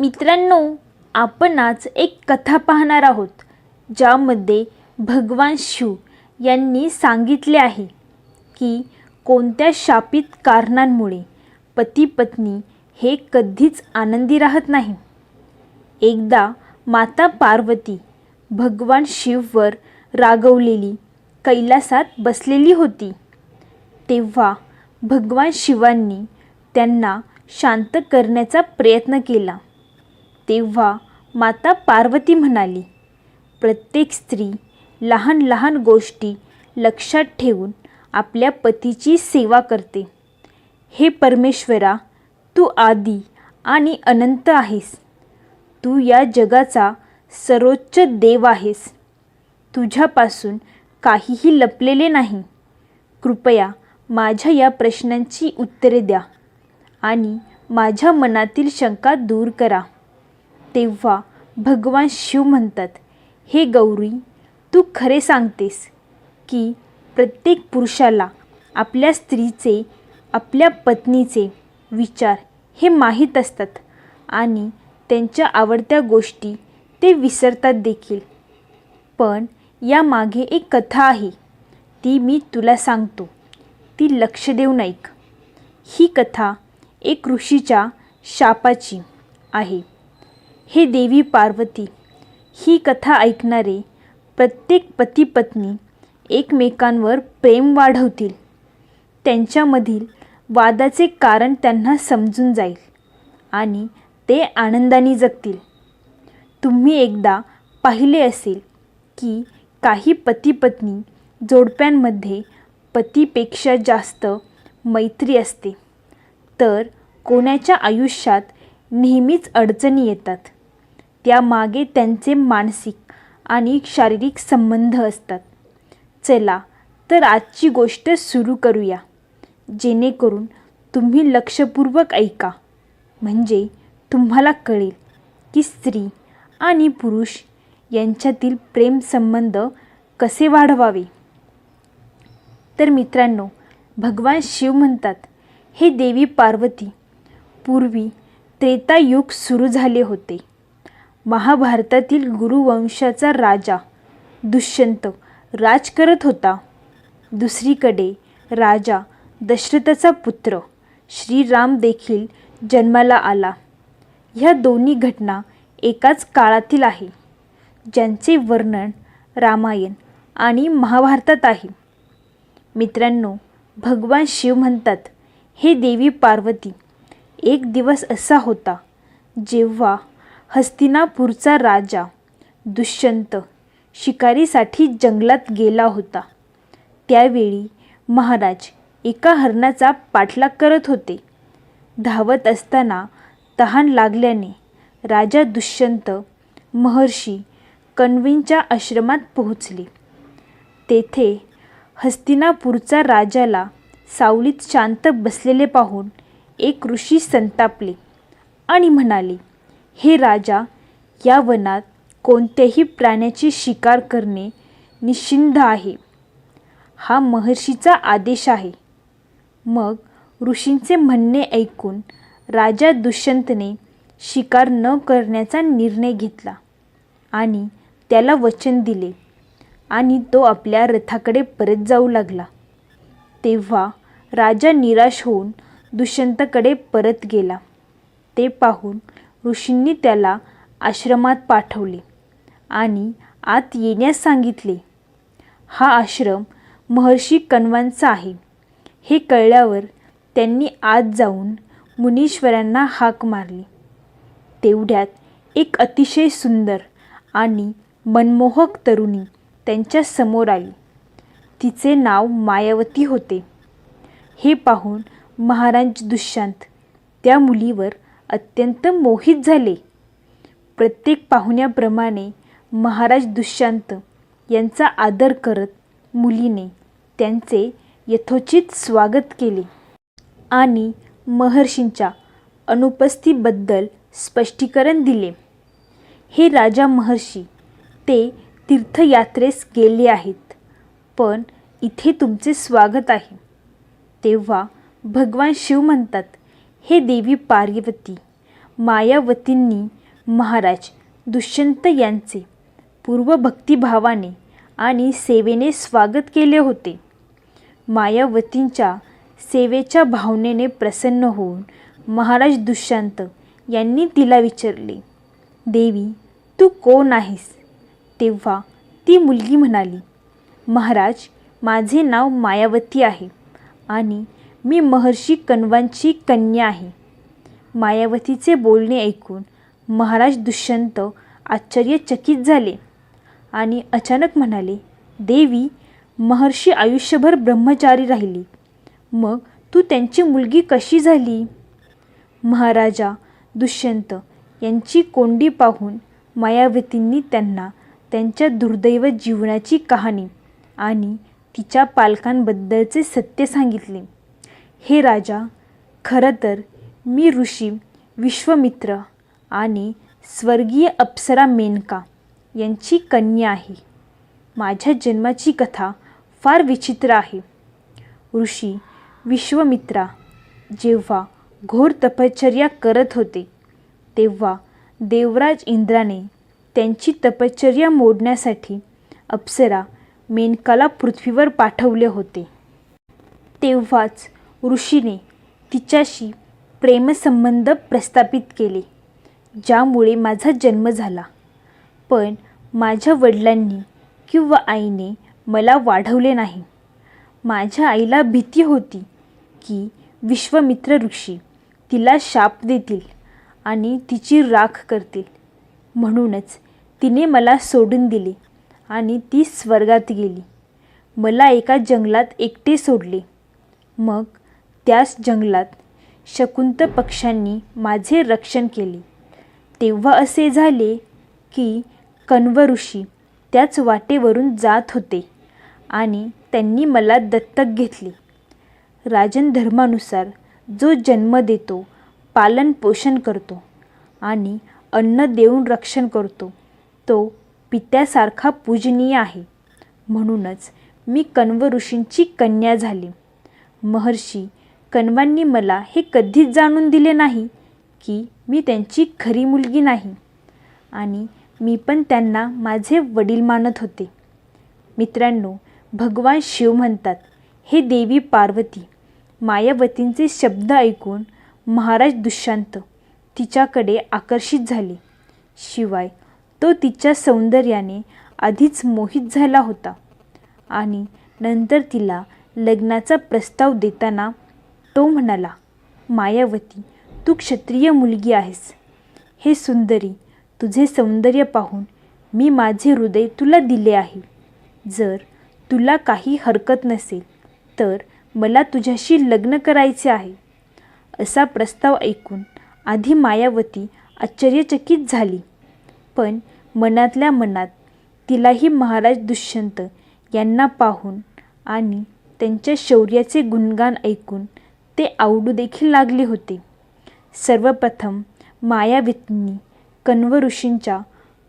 मित्रांनो आपण आज एक कथा पाहणार आहोत ज्यामध्ये भगवान शिव यांनी सांगितले आहे की कोणत्या शापित कारणांमुळे पती पत्नी हे कधीच आनंदी राहत नाही. एकदा माता पार्वती भगवान शिववर रागवलेली कैलासात बसलेली होती. तेव्हा भगवान शिवांनी त्यांना शांत करण्याचा प्रयत्न केला. तेव्हा माता पार्वती म्हणाली प्रत्येक स्त्री लहान लहान गोष्टी लक्षात ठेवून आपल्या पतीची सेवा करते. हे परमेश्वरा तू आदी आणि अनंत आहेस. तू या जगाचा सर्वोच्च देव आहेस. तुझ्यापासून काहीही लपलेले नाही. कृपया माझ्या या प्रश्नांची उत्तरे द्या आणि माझ्या मनातील शंका दूर करा. तेव्हा भगवान शिव म्हणतात हे गौरी तू खरे सांगतेस की प्रत्येक पुरुषाला आपल्या स्त्रीचे आपल्या पत्नीचे विचार हे माहीत असतात आणि त्यांच्या आवडत्या गोष्टी ते विसरतात देखील. पण यामागे एक कथा आहे ती मी तुला सांगतो. ती लक्ष देऊन ऐक. ही कथा एक ऋषीच्या शापाची आहे. हे देवी पार्वती ही कथा ऐकणारे प्रत्येक पतीपत्नी एकमेकांवर प्रेम वाढवतील. त्यांच्यामधील वादाचे कारण त्यांना समजून जाईल आणि ते आनंदाने जगतील. तुम्ही एकदा पाहिले असेल की काही पतीपत्नी जोडप्यांमध्ये पतीपेक्षा जास्त मैत्री असते. तर कोणाच्या आयुष्यात नेहमीच अडचणी येतात? त्यामागे त्यांचे मानसिक आणि शारीरिक संबंध असतात. चला तर आजची गोष्ट सुरू करूया. जेणेकरून तुम्ही लक्षपूर्वक ऐका. म्हणजे तुम्हाला कळेल की स्त्री आणि पुरुष यांच्यातील प्रेमसंबंध कसे वाढवावे. तर मित्रांनो भगवान शिव म्हणतात हे देवी पार्वती पूर्वी त्रेतायुग सुरू झाले होते. महाभारतातील गुरुवंशाचा राजा. दुष्यंत राज करत होता. दुसरीकडे राजा दशरथाचा पुत्र श्रीराम देखील जन्माला आला. ह्या दोन्ही घटना एकाच काळातील आहे. ज्यांचे वर्णन रामायण आणि महाभारतात आहे. मित्रांनो भगवान शिव म्हणतात हे देवी पार्वती एक दिवस असा होता जेव्हा हस्तिनापूरचा राजा दुष्यंत शिकारीसाठी जंगलात गेला होता. त्यावेळी महाराज एका हरणाचा पाठलाग करत होते. धावत असताना तहान लागल्याने राजा दुष्यंत महर्षी कण्वींच्या आश्रमात पोहोचले. तेथे हस्तिनापूरचा राजाला सावलीत शांत बसलेले पाहून एक ऋषी संतापले आणि म्हणाले हे राजा या वनात कोणत्याही प्राण्याची शिकार करणे निषिद्ध आहे. हा महर्षीचा आदेश आहे. मग ऋषींचे म्हणणे ऐकून राजा दुष्यंतने शिकार न करण्याचा निर्णय घेतला आणि त्याला वचन दिले आणि तो आपल्या रथाकडे परत जाऊ लागला. तेव्हा राजा निराश होऊन दुष्यंतकडे परत गेला. ते पाहून ऋषींनी त्याला आश्रमात पाठवले आणि आत येण्यास सांगितले हा आश्रम महर्षी कण्वांचा आहे. हे कळल्यावर त्यांनी आत जाऊन मुनीश्वरांना हाक मारली. तेवढ्यात एक अतिशय सुंदर आणि मनमोहक तरुणी त्यांच्यासमोर आली. तिचे नाव मायावती होते. हे पाहून महाराज दुष्यंत त्या मुलीवर अत्यंत मोहित झाले. प्रत्येक पाहुण्याप्रमाणे महाराज दुष्यंत यांचा आदर करत मुलीने त्यांचे यथोचित स्वागत केले आणि महर्षींच्या अनुपस्थितीबद्दल स्पष्टीकरण दिले. हे राजा महर्षी ते तीर्थयात्रेस गेले आहेत पण इथे तुमचे स्वागत आहे. तेव्हा भगवान शिव म्हणतात हे देवी पार्वती मायावतींनी महाराज दुष्यंत यांचे पूर्व भक्तिभावाने आणि सेवेने स्वागत केले होते. मायावतींच्या सेवेच्या भावनेने प्रसन्न होऊन महाराज दुष्यंत यांनी तिला विचारले देवी तू कोण आहेस? तेव्हा ती मुलगी म्हणाली महाराज माझे नाव मायावती आहे आणि मी महर्षी कण्वांची कन्या आहे. मायावतीचे बोलणे ऐकून महाराज दुष्यंत आश्चर्यचकित झाले आणि अचानक म्हणाले देवी महर्षी आयुष्यभर ब्रह्मचारी राहिली. मग तू त्यांची मुलगी कशी झाली? महाराजा दुष्यंत यांची कोंडी पाहून मायावतींनी त्यांना त्यांच्या दुर्दैव जीवनाची कहाणी आणि तिच्या पालकांबद्दलचे सत्य सांगितले. हे राजा खरं तर मी ऋषी विश्वमित्र आणि स्वर्गीय अप्सरा मेनका यांची कन्या आहे. माझ्या जन्माची कथा फार विचित्र आहे. ऋषी विश्वमित्रा जेव्हा घोर तपश्चर्या करत होते तेव्हा देवराज इंद्राने त्यांची तपश्चर्या मोडण्यासाठी अप्सरा मेनकाला पृथ्वीवर पाठवले होते. तेव्हाच ऋषीने तिच्याशी प्रेमसंबंध प्रस्थापित केले ज्यामुळे माझा जन्म झाला. पण माझ्या वडिलांनी किंवा आईने मला वाढवले नाही. माझ्या आईला भीती होती की विश्वमित्र ऋषी तिला शाप देतील आणि तिची राख करतील. म्हणूनच तिने मला सोडून दिले आणि ती स्वर्गात गेली. मला एका जंगलात एकटे सोडले. मग त्याच जंगलात शकुंत पक्ष्यांनी माझे रक्षण केले. तेव्हा असे झाले की कण्व ऋषी त्याच वाटेवरून जात होते आणि त्यांनी मला दत्तक घेतले. राजन धर्मानुसार जो जन्म देतो पालन पोषण करतो आणि अन्न देऊन रक्षण करतो तो पित्यासारखा पूजनीय आहे. म्हणूनच मी कण्व ऋषींची कन्या झाली. महर्षी कण्वांनी मला हे कधीच जाणून दिले नाही की मी त्यांची खरी मुलगी नाही. आणि मी पण त्यांना माझे वडील मानत होते. मित्रांनो भगवान शिव म्हणतात हे देवी पार्वती मायावतींचे शब्द ऐकून महाराज दुष्यंत तिच्याकडे आकर्षित झाले. शिवाय तो तिच्या सौंदर्याने आधीच मोहित झाला होता. आणि नंतर तिला लग्नाचा प्रस्ताव देताना तो म्हणाला मायावती तू क्षत्रिय मुलगी आहेस. हे सुंदरी तुझे सौंदर्य पाहून मी माझे हृदय तुला दिले आहे. जर तुला काही हरकत नसेल तर मला तुझ्याशी लग्न करायचे आहे. असा प्रस्ताव ऐकून आधी मायावती आश्चर्यचकित झाली. पण मनातल्या मनात तिलाही महाराज दुष्यंत यांना पाहून आणि त्यांच्या शौर्याचे गुणगान ऐकून ते आवडू देखील लागले होते. सर्वप्रथम मायावतींनी कण्व ऋषींच्या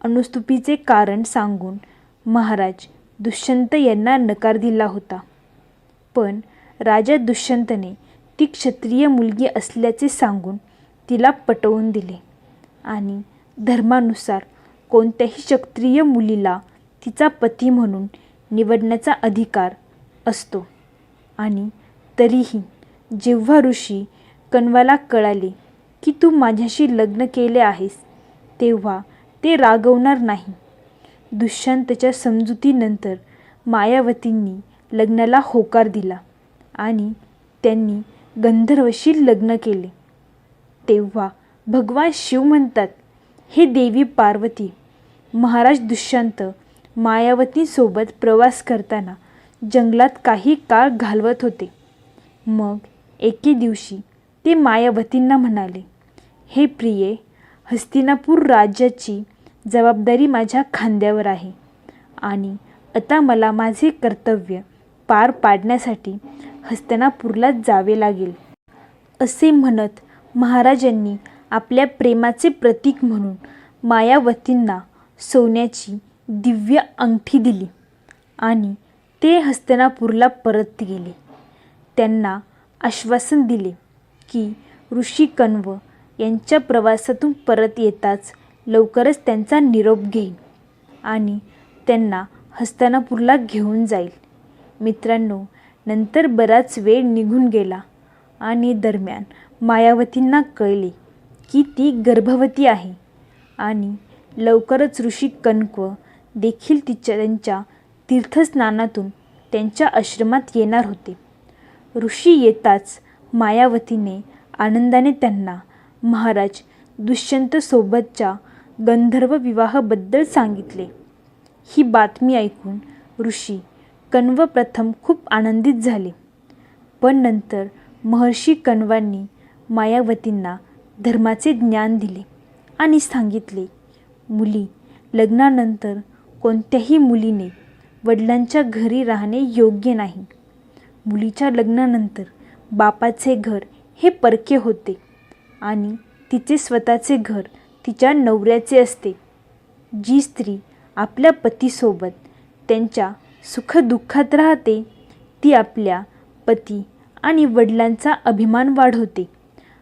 अनुस्तुपीचे कारण सांगून महाराज दुष्यंत यांना नकार दिला होता. पण राजा दुष्यंतने ती क्षत्रिय मुलगी असल्याचे सांगून तिला पटवून दिले आणि धर्मानुसार कोणत्याही क्षत्रिय मुलीला तिचा पती म्हणून निवडण्याचा अधिकार असतो आणि तरीही जेव्हा ऋषी कण्वाला कळाले की तू माझ्याशी लग्न केले आहेस तेव्हा ते रागवणार नाही. दुष्यंतच्या समजुतीनंतर मायावतींनी लग्नाला होकार दिला आणि त्यांनी गंधर्वशी लग्न केले. तेव्हा भगवान शिव म्हणतात हे देवी पार्वती महाराज दुष्यंत मायावतीसोबत प्रवास करताना जंगलात काही काळ घालवत होते. मग एके दिवशी ते मायावतींना म्हणाले हे प्रिये हस्तिनापूर राज्याची जबाबदारी माझ्या खांद्यावर आहे आणि आता मला माझे कर्तव्य पार पाडण्यासाठी हस्तिनापूरला जावे लागेल. असे म्हणत महाराजांनी आपल्या प्रेमाचे प्रतीक म्हणून मायावतींना सोन्याची दिव्य अंगठी दिली आणि ते हस्तनापूरला परत गेले. त्यांना आश्वासन दिले की ऋषी कण्व यांच्या प्रवासातून परत येताच लवकरच त्यांचा निरोप घेईन आणि त्यांना हस्तानापूरला घेऊन जाईल. मित्रांनो नंतर बराच वेळ निघून गेला आणि दरम्यान मायावतींना कळले की ती गर्भवती आहे आणि लवकरच ऋषी कणक देखील तिच्या त्यांच्या तीर्थस्नानातून त्यांच्या आश्रमात येणार होते. ऋषी येताच मायावतीने आनंदाने त्यांना महाराज दुष्यंतसोबतच्या गंधर्व विवाहाबद्दल सांगितले. ही बातमी ऐकून ऋषी कण्व प्रथम खूप आनंदित झाले. पण नंतर महर्षी कण्वांनी मायावतींना धर्माचे ज्ञान दिले आणि सांगितले मुली लग्नानंतर कोणत्याही मुलीने वडिलांच्या घरी राहणे योग्य नाही. मुलीच्या लग्नानंतर बापाचे घर हे परके होते आणि तिचे स्वतःचे घर तिच्या नवऱ्याचे असते. जी स्त्री आपल्या पतीसोबत त्यांच्या सुखदुःखात राहते ती आपल्या पती आणि वडिलांचा अभिमान वाढवते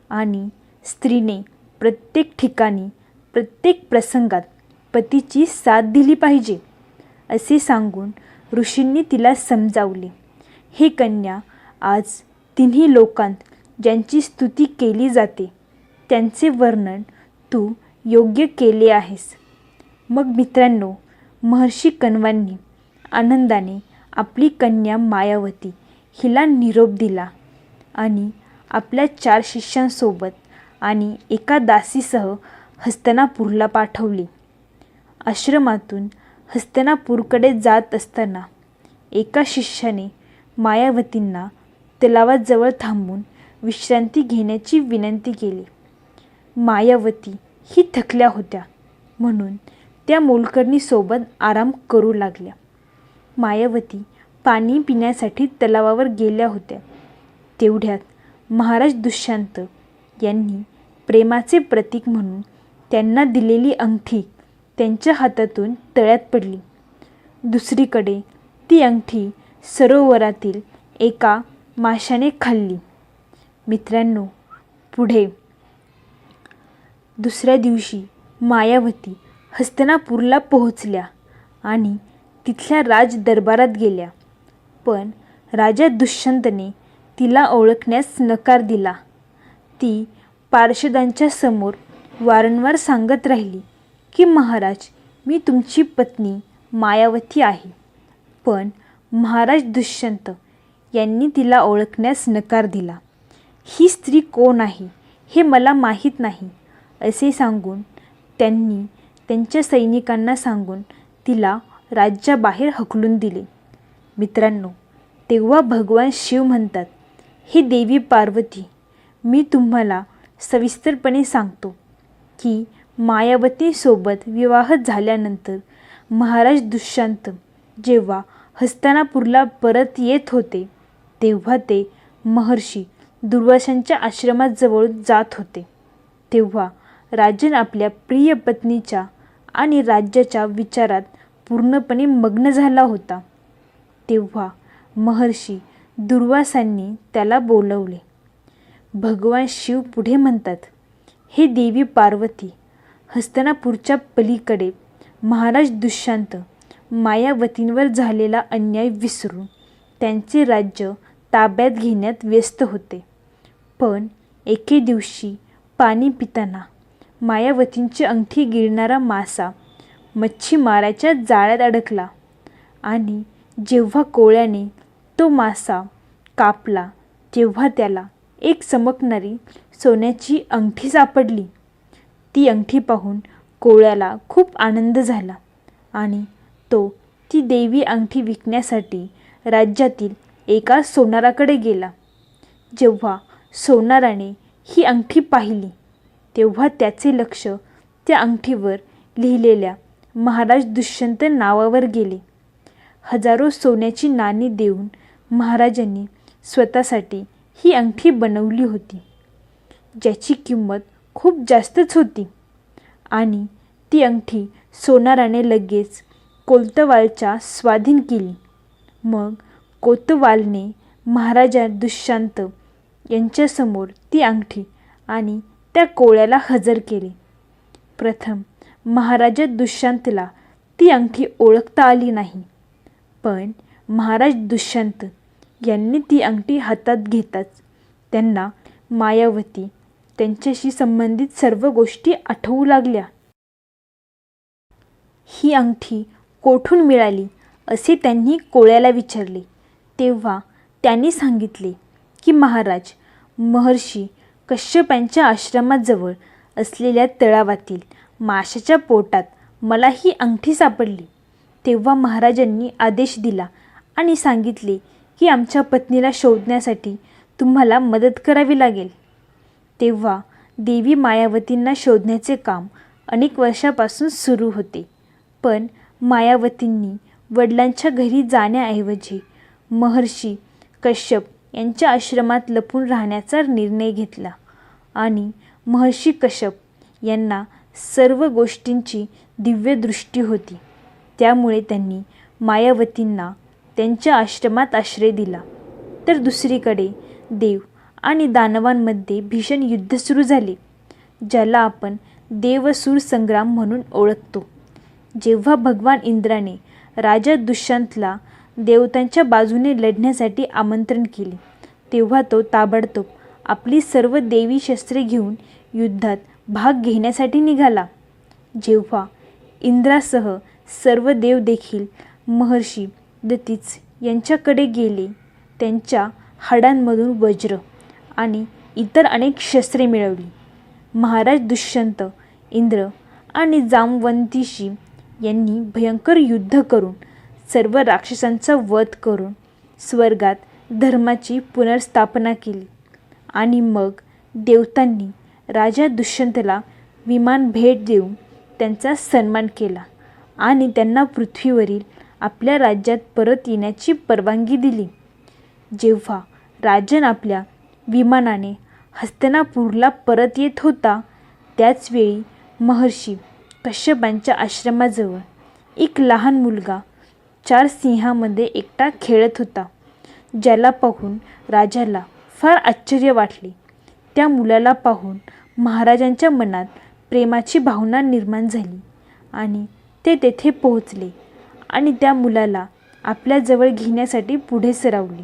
आणि स्त्रीने प्रत्येक ठिकाणी प्रत्येक प्रसंगात पतीची साथ दिली पाहिजे असे सांगून ऋषींनी तिला समजावले. हे कन्या आज तिन्ही लोकांत ज्यांची स्तुती केली जाते त्यांचे वर्णन तू योग्य केले आहेस. मग मित्रांनो महर्षी कण्वांनी आनंदाने आपली कन्या मायावती हिला निरोप दिला आणि आपल्या चार शिष्यांसोबत आणि एका दासीसह हस्तनापूरला पाठवली. आश्रमातून हस्तनापूरकडे जात असताना एका शिष्याने मायावतींना तलावाजवळ थांबून विश्रांती घेण्याची विनंती केली. मायावती ही थकल्या होत्या म्हणून त्या मोलकरणीसोबत आराम करू लागल्या. मायावती पाणी पिण्यासाठी तलावावर गेल्या होत्या. तेवढ्यात महाराज दुष्यंत यांनी प्रेमाचे प्रतीक म्हणून त्यांना दिलेली अंगठी त्यांच्या हातातून तळ्यात पडली. दुसरीकडे ती अंगठी सरोवरातील एका माशाने खाल्ली. मित्रांनो पुढे. दुसऱ्या दिवशी मायावती हस्तिनापूरला पोहोचल्या आणि तिथल्या राज दरबारात गेल्या. पण राजा दुष्यंतने तिला ओळखण्यास नकार दिला. ती पार्षदांच्या समोर वारंवार सांगत राहिली की महाराज मी तुमची पत्नी मायावती आहे. पण महाराज दुष्यंत यांनी तिला ओळखण्यास नकार दिला. ही स्त्री कोण आहे हे मला माहीत नाही असे सांगून त्यांनी त्यांच्या सैनिकांना सांगून तिला राज्याबाहेर हकलून दिले. मित्रांनो तेव्हा भगवान शिव म्हणतात हे देवी पार्वती मी तुम्हाला सविस्तरपणे सांगतो की मायावतीसोबत विवाह झाल्यानंतर महाराज दुष्यंत जेव्हा हस्तिनापूरला परत येत होते. तेव्हा ते महर्षी दुर्वासांच्या आश्रमाजवळ जात होते. तेव्हा राजन आपल्या प्रिय पत्नीच्या आणि राज्याच्या विचारात पूर्णपणे मग्न झाला होता. तेव्हा महर्षी दुर्वासांनी त्याला बोलवले. भगवान शिव पुढे म्हणतात हे देवी पार्वती हस्तनापूरच्या पलीकडे महाराज दुष्यंत मायावतींवर झालेला अन्याय विसरून त्यांचे राज्य ताब्यात घेण्यात व्यस्त होते. पण एके दिवशी पाणी पिताना मायावतींची अंगठी गिळणारा मासा मच्छीमाराच्या जाळ्यात अडकला आणि जेव्हा कोळ्याने तो मासा कापला तेव्हा त्याला एक चमकणारी सोन्याची अंगठी सापडली. ती अंगठी पाहून कोळ्याला खूप आनंद झाला आणि तो ती देवी अंगठी विकण्यासाठी राज्यातील एका सोनाराकडे गेला. जेव्हा सोनाराने ही अंगठी पाहिली तेव्हा त्याचे लक्ष त्या अंगठीवर लिहिलेल्या महाराज दुष्यंत नावावर गेले. हजारो सोन्याची नाणी देऊन महाराजांनी स्वतःसाठी ही अंगठी बनवली होती ज्याची किंमत खूप जास्तच होती. आणि ती अंगठी सोनाराने लगेच कोलतवालच्या स्वाधीन केली. मग कोतवालने महाराजा दुष्यंत यांच्यासमोर ती अंगठी आणि त्या कोळ्याला हजर केले. प्रथम महाराजा दुष्यंतला ती अंगठी ओळखता आली नाही. पण महाराज दुष्यंत यांनी ती अंगठी हातात घेताच त्यांना मायावती त्यांच्याशी संबंधित सर्व गोष्टी आठवू लागल्या. ही अंगठी कोठून मिळाली असे त्यांनी कोळ्याला विचारले. तेव्हा त्यांनी सांगितले की महाराज महर्षी कश्यपांच्या आश्रमाजवळ असलेल्या तळावातील माशाच्या पोटात मला ही अंगठी सापडली. तेव्हा महाराजांनी आदेश दिला आणि सांगितले की आमच्या पत्नीला शोधण्यासाठी तुम्हाला मदत करावी लागेल. तेव्हा देवी मायावतींना शोधण्याचे काम अनेक वर्षापासून सुरू होते. पण मायावतींनी वडिलांच्या घरी जाण्याऐवजी महर्षी कश्यप यांच्या आश्रमात लपून राहण्याचा निर्णय घेतला आणि महर्षी कश्यप यांना सर्व गोष्टींची दिव्य दृष्टी होती. त्यामुळे त्यांनी मायावतींना त्यांच्या आश्रमात आश्रय दिला. तर दुसरीकडे देव आणि दानवांमध्ये भीषण युद्ध सुरू झाले ज्याला आपण देवसूर संग्राम म्हणून ओळखतो. जेव्हा भगवान इंद्राने राजा दुष्यंतला देवतांच्या बाजूने लढण्यासाठी आमंत्रण केले तेव्हा तो ताबडतोब आपली सर्व देवी शस्त्रे घेऊन युद्धात भाग घेण्यासाठी निघाला. जेव्हा इंद्रासह सर्व देव देखील महर्षी दतीच यांच्याकडे गेले त्यांच्या हाडांमधून वज्र आणि इतर अनेक शस्त्रे मिळवली. महाराज दुष्यंत इंद्र आणि जामवंतीशी यांनी भयंकर युद्ध करून सर्व राक्षसांचा वध करून स्वर्गात धर्माची पुनर्स्थापना केली. आणि मग देवतांनी राजा दुष्यंतला विमान भेट देऊन त्यांचा सन्मान केला आणि त्यांना पृथ्वीवरील आपल्या राज्यात परत येण्याची परवानगी दिली. जेव्हा राजन आपल्या विमानाने हस्तनापूरला परत येत होता त्याचवेळी महर्षी कश्यपांच्या आश्रमाजवळ एक लहान मुलगा चार सिंहामध्ये एकटा खेळत होता. ज्याला पाहून राजाला फार आश्चर्य वाटले. त्या मुलाला पाहून महाराजांच्या मनात प्रेमाची भावना निर्माण झाली आणि ते तेथे पोहोचले आणि त्या मुलाला आपल्याजवळ घेण्यासाठी पुढे सरवले.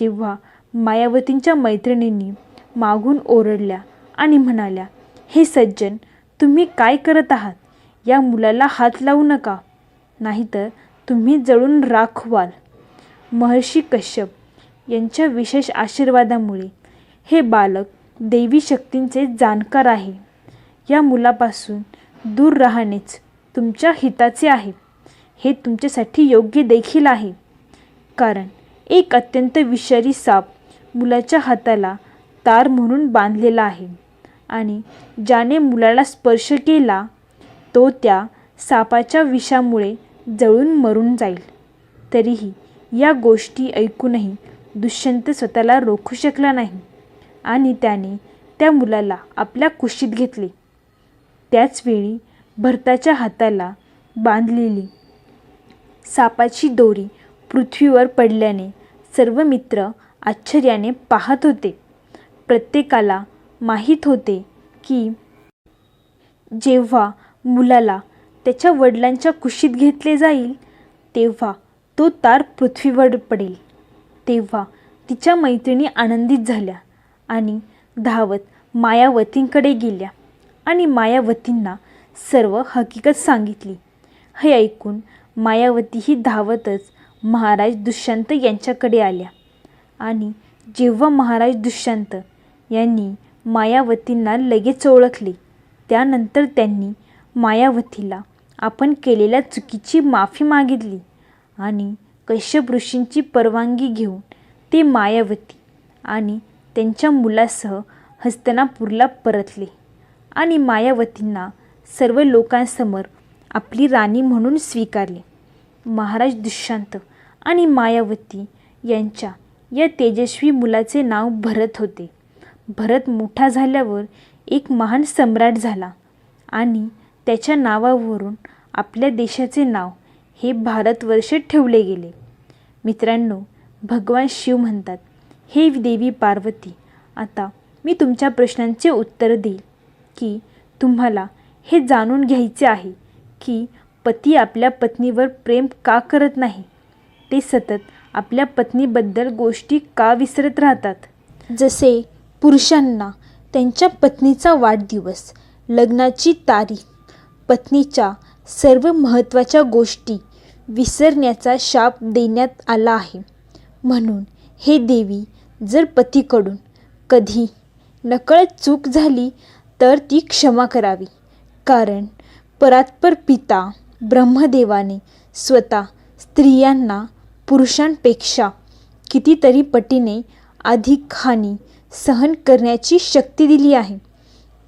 तेव्हा मायावतींच्या मैत्रिणींनी मागून ओरडल्या आणि म्हणाल्या हे सज्जन तुम्ही काय करत आहात? या मुलाला हात लावू नका. नाहीतर तुम्ही जळून राख व्हाल. महर्षी कश्यप यांच्या विशेष आशीर्वादामुळे हे बालक देवी शक्तींचे जाणकार आहे. या मुलापासून दूर राहणेच तुमच्या हिताचे आहे. हे तुमच्यासाठी योग्य देखील आहे. कारण एक अत्यंत विषारी साप मुलाच्या हाताला तार म्हणून बांधलेला आहे. आणि ज्याने मुलाला स्पर्श केला तो त्या सापाच्या विषामुळे जळून मरून जाईल. तरीही या गोष्टी ऐकूनही दुष्यंत स्वतःला रोखू शकला नाही आणि त्याने त्या मुलाला आपल्या कुशीत घेतले. त्याचवेळी भरताच्या हाताला बांधलेली सापाची दोरी पृथ्वीवर पडल्याने सर्व मित्र आश्चर्याने पाहत होते. प्रत्येकाला माहीत होते की जेव्हा मुलाला त्याच्या वडिलांच्या कुशीत घेतले जाईल तेव्हा तो तार पृथ्वीवर पडेल. तेव्हा तिच्या मैत्रिणी आनंदित झाल्या आणि धावत मायावतींकडे गेल्या आणि मायावतींना सर्व हकीकत सांगितली. हे ऐकून मायावती ही धावतच महाराज दुष्यंत यांच्याकडे आल्या आणि जेव्हा महाराज दुष्यंत यांनी मायावतींना लगेच ओळखले त्यानंतर त्यांनी मायावतीला. आपण केलेल्या चुकीची माफी मागितली आणि कश्यप ऋषींची परवानगी घेऊन ते मायावती आणि त्यांच्या मुलासह हस्तनापूरला परतले आणि मायावतींना सर्व लोकांसमोर आपली राणी म्हणून स्वीकारले. महाराज दुष्यंत आणि मायावती यांच्या या तेजस्वी मुलाचे नाव भरत होते. भरत मोठा झाल्यावर एक महान सम्राट झाला आणि त्याच्या नावावरून आपल्या देशाचे नाव हे भारतवर्ष ठेवले गेले. मित्रांनो भगवान शिव म्हणतात हे देवी पार्वती आता मी तुमच्या प्रश्नांचे उत्तर देईल की तुम्हाला हे जाणून घ्यायचे आहे की पती आपल्या पत्नीवर प्रेम का करत नाही. ते सतत आपल्या पत्नीबद्दल गोष्टी का विसरत राहतात? जसे पुरुषांना त्यांच्या पत्नीचा वाढदिवस लग्नाची तारीख पत्नीच्या सर्व महत्त्वाच्या गोष्टी विसरण्याचा शाप देण्यात आला आहे. म्हणून हे देवी जर पतीकडून कधी नकळत चूक झाली तर ती क्षमा करावी. कारण परात्पर पिता ब्रह्मदेवाने स्वतः स्त्रियांना पुरुषांपेक्षा कितीतरी पटीने अधिक हानी सहन करण्याची शक्ती दिली आहे.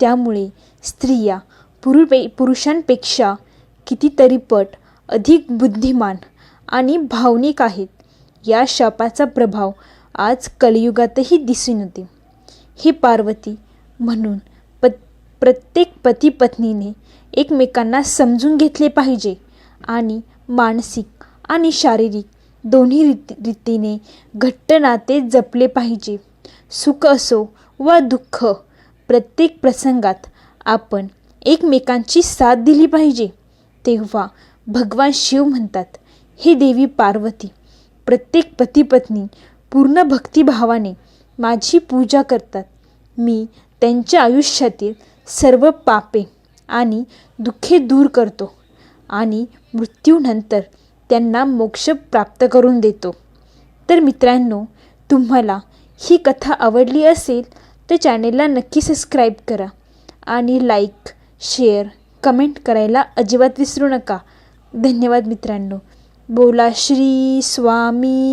त्यामुळे स्त्रिया पुरुपे पुरुषांपेक्षा कितीतरी पट अधिक बुद्धिमान आणि भावनिक आहेत. या शापाचा प्रभाव आज कलियुगातही दिसून येते. हे पार्वती म्हणून प प्रत्येक पती पत्नीने एकमेकांना समजून घेतले पाहिजे आणि मानसिक आणि शारीरिक दोन्ही रीती रीतीने घट्ट नाते जपले पाहिजे. सुख असो वा दुःख प्रत्येक प्रसंगात आपण एकमेकांची साथ दिली पाहिजे. तेव्हा भगवान शिव म्हणतात हे देवी पार्वती प्रत्येक पतीपत्नी पूर्ण भक्तिभावाने माझी पूजा करतात. मी त्यांच्या आयुष्यातील सर्व पापे आणि दुःखे दूर करतो आणि मृत्यूनंतर त्यांना मोक्ष प्राप्त करून देतो. तर मित्रांनो तुम्हाला ही कथा आवडली असेल तर चॅनेलला नक्की सबस्क्राईब करा आणि लाईक शेअर कमेंट करायला अजिबात विसरू नका. धन्यवाद मित्रांनो. बोला श्री स्वामी.